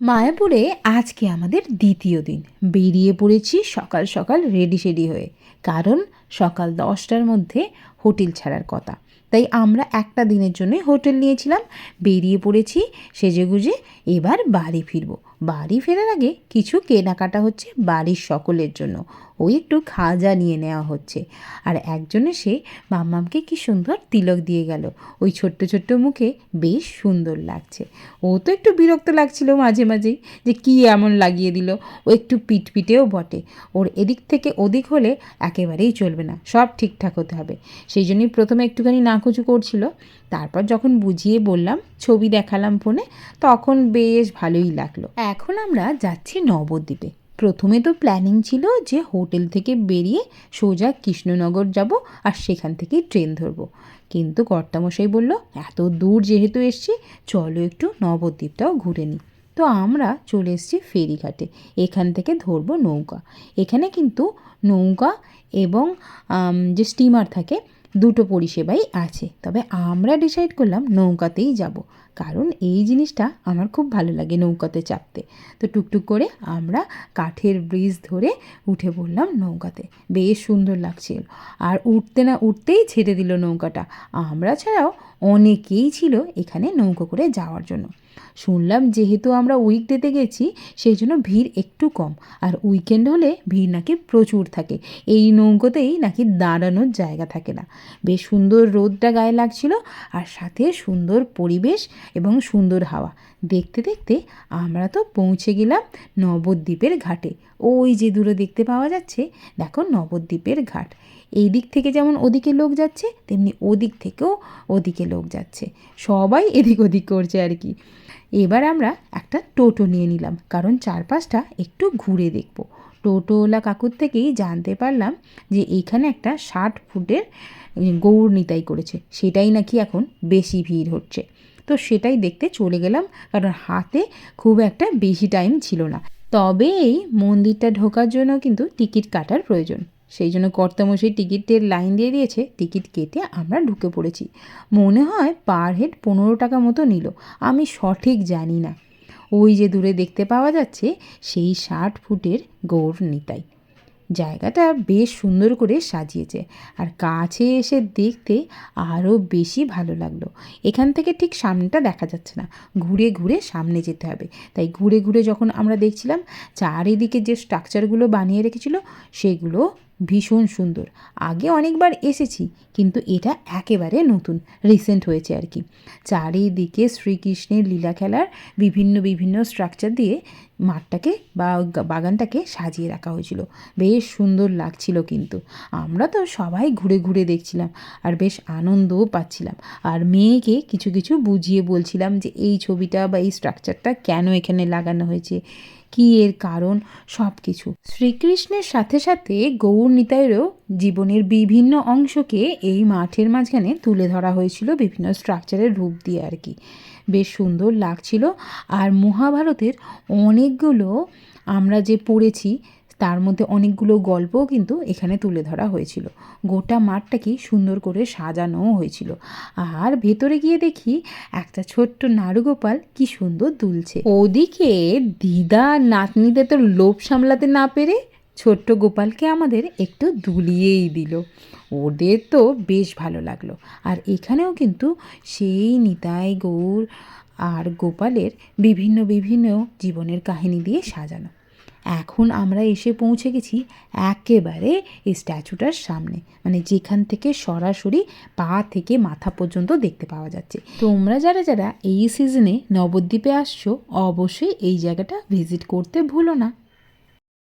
মায়াপুরে আজকে আমাদের দ্বিতীয় দিন। বেরিয়ে পড়েছি সকাল সকাল রেডি সেডি হয়ে। কারণ সকাল দশটার মধ্যে হোটেল ছাড়ার কথা। তাই আমরা একটা দিনের জন্য হোটেল নিয়েছিলাম। বেরিয়ে পড়েছি সেজেগুজে। এবার বাড়ি ফিরবো। বাড়ি ফেরার আগে কিছু কেনাকাটা হচ্ছে বাড়ির সকলের জন্য। ওই একটু খাজা নিয়ে নেওয়া হচ্ছে। আর একজন এসে মাম্মামকে কি সুন্দর তিলক দিয়ে গেল। ওই ছোট্ট ছোট্ট মুখে বেশ সুন্দর লাগছে। ও তো একটু বিরক্ত লাগছিল মাঝে মাঝেই যে কি এমন লাগিয়ে দিল। ও একটু পিটপিটেও বটে। ওর এদিক থেকে ওদিক হলে একেবারেই চলবে না। সব ঠিকঠাক হতে হবে। সেই জন্যই প্রথমে একটুখানি নাকুচু করছিল। তারপর যখন বুঝিয়ে বললাম, ছবি দেখালাম ফোনে, তখন বেশ ভালোই লাগল। এখন আমরা যাচ্ছি নবদ্বীপে। প্রথমে তো প্ল্যানিং ছিল যে হোটেল থেকে বেরিয়ে সোজা কৃষ্ণনগর যাব আর সেখান থেকেই ট্রেন ধরবো। কিন্তু কর্তামশাই বলল, এত দূর যেহেতু এসছি, চলো একটু নবদ্বীপটাও ঘুরে নিই তো আমরা চলে এসেছি ফেরিঘাটে। এখান থেকে ধরবো নৌকা। এখানে কিন্তু নৌকা এবং যে স্টিমার থাকে দুটো পরিষেবাই আছে। তবে আমরা ডিসাইড করলাম নৌকাতেই যাব। কারণ এই জিনিসটা আমার খুব ভালো লাগে নৌকাতে চাপতে। তো টুকটুক করে আমরা কাঠের ব্রিজ ধরে উঠে পড়লাম নৌকাতে। বেশ সুন্দর লাগছিল। আর উঠতে না উঠতেই ছেড়ে দিল নৌকাটা। আমরা ছাড়াও অনেকেই ছিল এখানে নৌকো করে যাওয়ার জন্য। শুনলাম যেহেতু আমরা উইকডেতে গেছি, সেই জন্য ভিড় একটু কম। আর উইকেন্ড হলে ভিড় নাকি প্রচুর থাকে। এই নৌকোতেই নাকি দাঁড়ানোর জায়গা থাকে না। বেশ সুন্দর রোদটা গায়ে লাগছিল আর সাথে সুন্দর পরিবেশ এবং সুন্দর হাওয়া। দেখতে দেখতে আমরা তো পৌঁছে গেলাম নবদ্বীপের ঘাটে। ওই যে দূরে দেখতে পাওয়া যাচ্ছে, দেখো নবদ্বীপের ঘাট। এই দিক থেকে যেমন ওদিকে লোক যাচ্ছে, তেমনি ওদিক থেকেও ওদিকে লোক যাচ্ছে। সবাই এদিক ওদিক করছে আর কি। এবার আমরা একটা টোটো নিয়ে নিলাম, কারণ চারপাশটা একটু ঘুরে দেখব। টোটোওয়ালা কাকুর থেকেই জানতে পারলাম যে এখানে একটা ষাট ফুটের গৌর নিতাই করেছে। সেটাই নাকি এখন বেশি ভিড় হচ্ছে। তো সেটাই দেখতে চলে গেলাম, কারণ হাতে খুব একটা বেশি টাইম ছিল না। তবে এই মন্দিরটা ঢোকার জন্য কিন্তু টিকিট কাটার প্রয়োজন। সেই জন্য কর্তামশাই টিকিটের লাইন দিয়ে দিয়েছে, টিকিট কেটে আমরা ঢুকে পড়েছি। মনে হয় পার হেড পনেরো টাকা মতো নিল, আমি সঠিক জানি না। ওই যে দূরে দেখতে পাওয়া যাচ্ছে সেই ষাট ফুটের গৌর নিতাই। জায়গাটা বেশ সুন্দর করে সাজিয়েছে আর কাছে এসে দেখতে আরও বেশি ভালো লাগল। এখান থেকে ঠিক সামনেটা দেখা যাচ্ছে না, ঘুরে ঘুরে সামনে যেতে হবে। তাই ঘুরে ঘুরে যখন আমরা দেখছিলাম, চারিদিকে যে স্ট্রাকচারগুলো বানিয়ে রেখেছিল, সেগুলো ভীষণ সুন্দর। আগে অনেকবার এসেছি, কিন্তু এটা একেবারে নতুন রিসেন্ট হয়েছে আর কি। চারিদিকে শ্রীকৃষ্ণের লীলা খেলার বিভিন্ন বিভিন্ন স্ট্রাকচার দিয়ে মাঠটাকে বা বাগানটাকে সাজিয়ে রাখা হয়েছিল। বেশ সুন্দর লাগছিল কিন্তু। আমরা তো সবাই ঘুরে ঘুরে দেখছিলাম আর বেশ আনন্দও পাচ্ছিলাম। আর মেয়েকে কিছু কিছু বুঝিয়ে বলছিলাম যে এই ছবিটা বা এই স্ট্রাকচারটা কেন এখানে লাগানো হয়েছে? কি এর কারণ? সব কিছু শ্রীকৃষ্ণের সাথে সাথে গৌর নিতাইয়েরও জীবনের বিভিন্ন অংশকে এই মাঠের মাঝখানে তুলে ধরা হয়েছিল বিভিন্ন স্ট্রাকচারের রূপ দিয়ে আর কি। বেশ সুন্দর লাগছিল। আর মহাভারতের অনেকগুলো আমরা যে পড়েছি, তার মধ্যে অনেকগুলো গল্পও কিন্তু এখানে তুলে ধরা হয়েছিল। গোটা মাঠটাকে সুন্দর করে সাজানোও হয়েছিল। আর ভেতরে গিয়ে দেখি একটা ছোট্ট নাড়ুগোপাল কি সুন্দর দুলছে। ওদিকে দিদা নাতনিদের তো লোভ সামলাতে না পেরে ছোট্ট গোপালকে আমাদের একটু দুলিয়েই দিল। ওদের তো বেশ ভালো লাগল। আর এখানেও কিন্তু সেই নিতাই, গৌর আর গোপালের বিভিন্ন বিভিন্ন জীবনের কাহিনী দিয়ে সাজানো। এখন আমরা এসে পৌঁছে গেছি একেবারে এই স্ট্যাচুটার সামনে। মানে যেখান থেকে সরাসরি পা থেকে মাথা পর্যন্ত দেখতে পাওয়া যাচ্ছে। তোমরা যারা যারা এই সিজনে নবদ্বীপে আসছো, অবশ্যই এই জায়গাটা ভিজিট করতে ভুলো না।